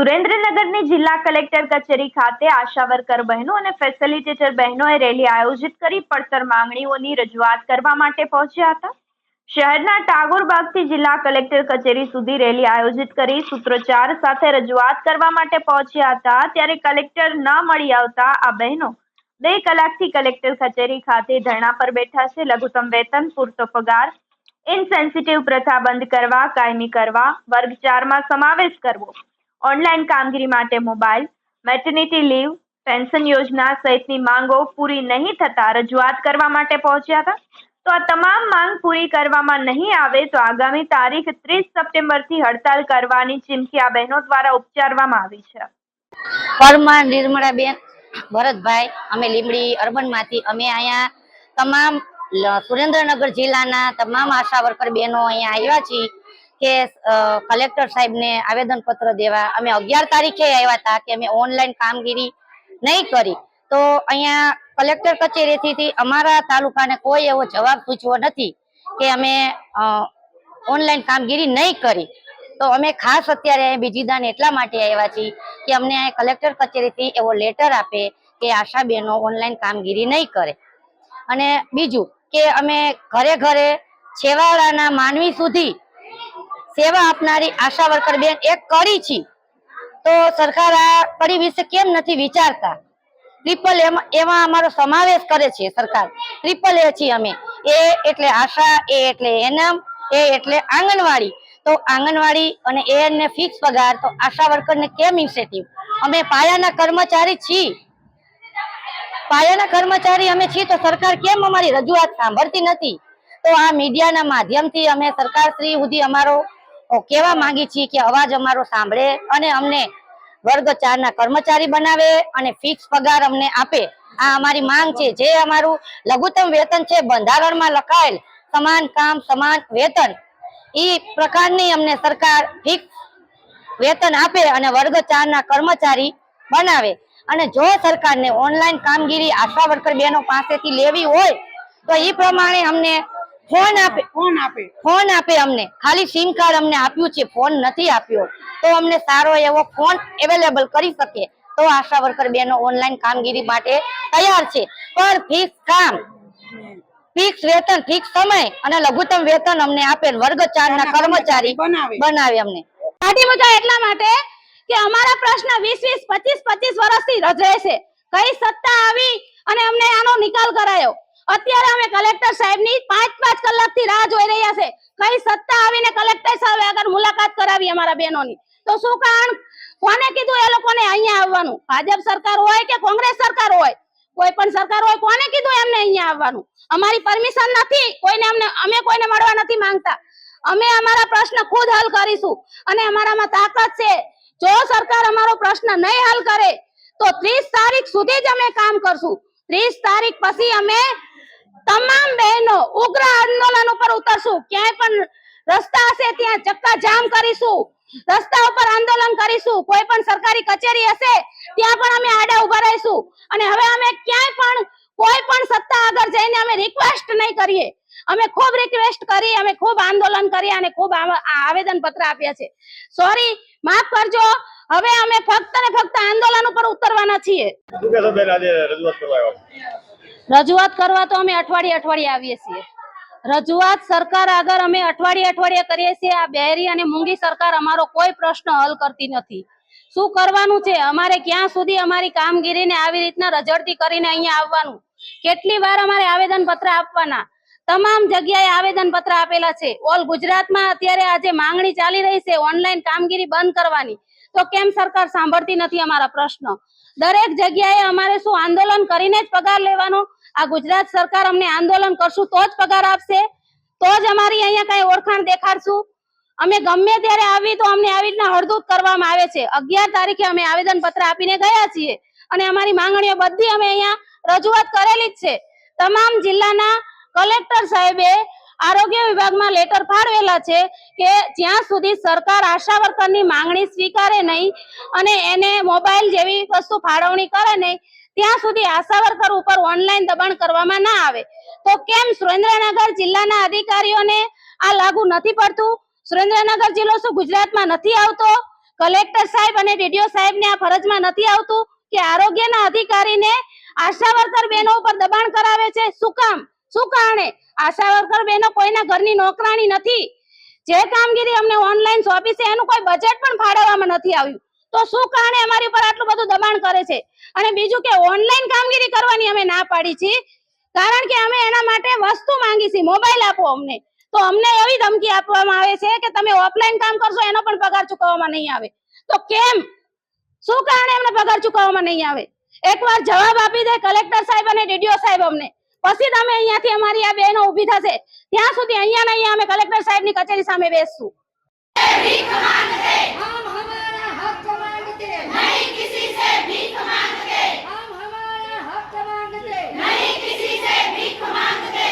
સુરેન્દ્રનગરની જિલ્લા કલેક્ટર કચેરી ખાતે આશા વર્કર બહેનો અને ફેસિલિટેટર બહેનોએ રેલી આયોજિત કરી પડતર માંગણીઓની રજૂઆત કરવા માટે પહોંચ્યા હતા. શહેરના ટાગોર જિલ્લા કલેક્ટર કચેરી સુધી રેલી આયોજિત કરી સૂત્રોચ્ચાર સાથે રજૂઆત કરવા માટે પહોંચ્યા હતા. ત્યારે કલેક્ટર ન મળી આવતા આ બહેનો બે કલાકથી કલેક્ટર કચેરી ખાતે ધરણા પર બેઠા છે. લઘુત્તમ વેતન, પૂરતો પગાર, ઇનસેન્સિટિવ પ્રથા બંધ કરવા, કાયમી કરવા, વર્ગ ચારમાં સમાવેશ કરવો ઓનલાઈન કામગીરી માટે મોબાઈલ, મેટર્નિટી લીવ, પેન્શન યોજના સહિતની માંગો પૂરી નહીં થતા રજૂઆત કરવા માટે પહોંચ્યા હતા. તો આ તમામ માંગ પૂરી કરવામાં નહીં આવે તો આગામી તારીખ ત્રીસ સપ્ટેમ્બરથી હડતાલ કરવાની ચીમકી આ બહેનો દ્વારા ઉચ્ચારવામાં આવી છે. પરમાર નિર્મળાબેન ભરતભાઈ, અમે લીમડી અર્બનમાંથી અમે અહીંયા તમામ સુરેન્દ્રનગર જિલ્લાના તમામ આશા વર્કર બહેનો અહીંયા આવ્યા છીએ. કે કલેક્ટર સાહેબને આવેદન પત્ર દેવા. અમે અગિયાર તારીખે આવ્યા હતા કે અમે ઓનલાઈન કામગીરી નહીં કરી. તો અહીંયા કલેક્ટર કચેરીથી અમારા તાલુકાને કોઈ એવો જવાબ પૂછવો નથી કે અમે ઓનલાઈન કામગીરી નહીં કરી. તો અમે ખાસ અત્યારે અહીં બીજી દાન એટલા માટે આવ્યા છીએ કે અમને અહીંયા કલેક્ટર કચેરીથી એવો લેટર આપે કે આશા બહેનો ઓનલાઈન કામગીરી નહીં કરે. અને બીજું કે અમે ઘરે ઘરે છેવાડાના માનવી સુધી સેવા આપનારી આશા વર્કર બેન એક કડી છે. તો સરકાર આ કડી વિશે કેમ નથી વિચારતા? ટ્રિપલ એમાં અમારો સમાવેશ કરે છે સરકાર. ટ્રિપલ એ છીએ અમે. એ એટલે આશા, એ એટલે એનમ, એ એટલે આંગણવાડી. તો આંગણવાડી અને એ એને ફિક્સ પગાર, તો આશા વર્કરને કેમ ઇન્સેટિવ અમે પાયાના કર્મચારી છીએ પાયાના કર્મચારી અમે છીએ તો સરકાર કેમ અમારી રજૂઆત સાંભળતી નથી? તો આ મીડિયાના માધ્યમથી અમે સરકાર શ્રી સુધી અમારો અ, કહેવા માંગી છીએ કે અવાજ અમારો સાંભળે અને અમને વર્ગ ચાર કર્મચારી બનાવે અને ફિક્સ પગાર અમને આપે. આ અમારી માંગ છે. જે અમારું લઘુત્તમ વેતન છે બંધારણમાં લખાયેલ સમાન કામ સમાન વેતન ઈ પ્રકારની અમને સરકાર ફિક્સ વેતન આપે અને વર્ગ ચાર કર્મચારી બનાવે. અને જો સરકારને ઓનલાઈન કામગીરી આશા વર્કર બહેનો પાસેથી લેવી હોય તો ઈ પ્રમાણે અમને ફોન આપે. ફોન આપે. ફોન આપે અમને. ખાલી સિમ કાર્ડ અમને આપ્યું છે ફોન નથી આપ્યો. તો અમને સારો એવો ફોન અવેલેબલ કરી શકે. તો આશા વર્કર બેનો ઓનલાઈન કામગીરી માટે તૈયાર છે. પણ ફિક્સ કામ. ફિક્સ વેતન ફિક્સ સમય અને લઘુત્તમ વેતન અમને આપે વર્ગ ચાર ના કર્મચારી બનાવે. અમને. પાર્ટી મુદ્દા એટલા માટે કે અમારા પ્રશ્ન વીસ વીસ પચીસ પચીસ વર્ષથી રજે છે. કઈ સત્તા આવી અને અમને આનો નિકાલ કરાયો? અત્યારે અમે કલેક્ટર સાહેબની પાંચ પાંચ કલાકથી રાહ જોઈ રહ્યા છે. કઈ સત્તા આવીને કલેક્ટર સાહેબ આગળ મુલાકાત કરાવી અમારા બહેનોની? તો શું કારણ? કોને કીધું એ લોકોને અહીંયા આવવાનું? ભાજપ સરકાર હોય કે કોંગ્રેસ સરકાર હોય? કોઈ પણ સરકાર હોય કોને કીધું એમને અહીંયા આવવાનું? અમારી પરમિશન નથી. કોઈને અમને, અમે કોઈને મળવા નથી માંગતા. અમે અમારા પ્રશ્ન ખુદ હલ કરીશું. અને અમારામાં તાકાત છે. જો સરકાર અમારો પ્રશ્ન નહીં હલ કરે, તો ત્રીસ તારીખ સુધી જ અમે કામ કરશું. ત્રીસ તારીખ પછી અમે તમામ બહેનો ઉગ્ર આંદોલન ઉપર ઉતરશું. ક્યાંય પણ રસ્તા હશે ત્યાં ચક્કા જામ કરીશું. રસ્તા ઉપર આંદોલન કરીશું. કોઈ પણ સરકારી કચેરી હશે, ત્યાં પણ અમે આડા ઊભા રહીશું. અને હવે અમે ક્યાંય પણ કોઈ પણ સત્તા આગળ જઈને અમે રિક્વેસ્ટ નહીં કરીએ. અમે ખૂબ રિક્વેસ્ટ કરી, અમે ખૂબ આંદોલન કરી અને ખૂબ આવેદન પત્ર આપ્યા છે. સોરી માફ કરજો. હવે અમે ફક્ત ને ફક્ત આંદોલન ઉપર ઉતરવાના છીએ. રજૂઆત કરવા તો અમે અઠવાડિયે અઠવાડિયે આવીએ છીએ. રજૂઆત સરકાર આગળ અમે અઠવાડિયે અઠવાડિયે કરીએ છીએ. આ બેરી અને મૂંગી સરકાર અમારો કોઈ પ્રશ્ન હલ કરતી નથી. શું કરવાનું છે? અમારે ક્યાં સુધી અમારી કામગીરીને આવી રીતના રજડતી કરીને અહીંયા આવવાનું? કેટલી વાર અમારે આવેદન પત્ર આપવાના? તમામ જગ્યાએ આવેદન પત્ર આપેલા છે. ઓલ ગુજરાતમાં અત્યારે આજે માંગણી ચાલી રહી છે ઓનલાઈન કામગીરી બંધ કરવાની. તો કેમ સરકાર સાંભળતી નથી અમારા પ્રશ્નો? દરેક જગ્યાએ અમારે શું આંદોલન કરીને જ પગાર લેવાનો? આ ગુજરાત સરકાર અમને આંદોલન કરશું તો જ પગાર આપશે? તો જ અમારી અહીંયા કઈ ઓળખાણ દેખાડશું? અમે ગમે ત્યારે આવી તો અમને આવી રીતના હળદૂત કરવામાં આવે છે. અગિયાર તારીખે અમે આવેદન પત્ર આપીને ગયા છીએ અને અમારી માંગણીઓ બધી અમે અહીંયા રજૂઆત કરેલી જ છે. તમામ જિલ્લાના કલેક્ટર સાહેબે આરોગ્ય વિભાગમાં લેટર ફાળવેલા છે કે જ્યાં સુધી સરકાર આશા વર્કરની માંગણી સ્વીકારે નહીં અને એને મોબાઈલ જેવી વસ્તુ ફાળવણી કરે નહીં, ત્યાં સુધી આશા વર્કર ઉપર ઓનલાઈન દબાણ કરવામાં ના આવે. તો કેમ સુરેન્દ્રનગર જિલ્લાના અધિકારીઓને આ લાગુ નથી પડતું? સુરેન્દ્રનગર જિલ્લો શું ગુજરાતમાં નથી આવતો? કલેક્ટર સાહેબ અને ડીડીઓ સાહેબને આ ફરજમાં નથી આવતું કે આરોગ્યના અધિકારીને આશા વર્કર બહેનો ઉપર દબાણ કરાવે છે? શું કામ? શું કારણે? આશા વર્કર બહેનો કોઈના ઘરની નોકરાણી નથી. જે કામગીરી અમને ઓનલાઈન સોંપી છે, એનું કોઈ બજેટ પણ ફાળવવામાં નથી આવ્યું. તો શું કારણે અમારી ઉપર આટલું બધું દબાણ કરે છે? અને બીજું કે ઓનલાઈન કામગીરી કરવાની અમે ના પાડી છે. કારણ કે અમે એના માટે વસ્તુ માંગી છીએ મોબાઈલ આપો અમને. તો અમને એવી ધમકી આપવામાં આવે છે કે તમે ઓફલાઈન કામ કરશો, એનો પણ પગાર ચૂકવવામાં નહીં આવે. તો કેમ? શું કારણે અમને પગાર ચૂકવવામાં નહીં આવે? એકવાર જવાબ આપી દે કલેક્ટર સાહેબ અને ડીડીઓ સાહેબ અમને. પછી તમે અહીંયાથી અમારી આ બહેનો ઊભી થશે. ત્યાં સુધી અહીંયા ને અહીંયા અમે કલેક્ટર સાહેબની કચેરી સામે બેસશું. नहीं किसी से भीख मांगते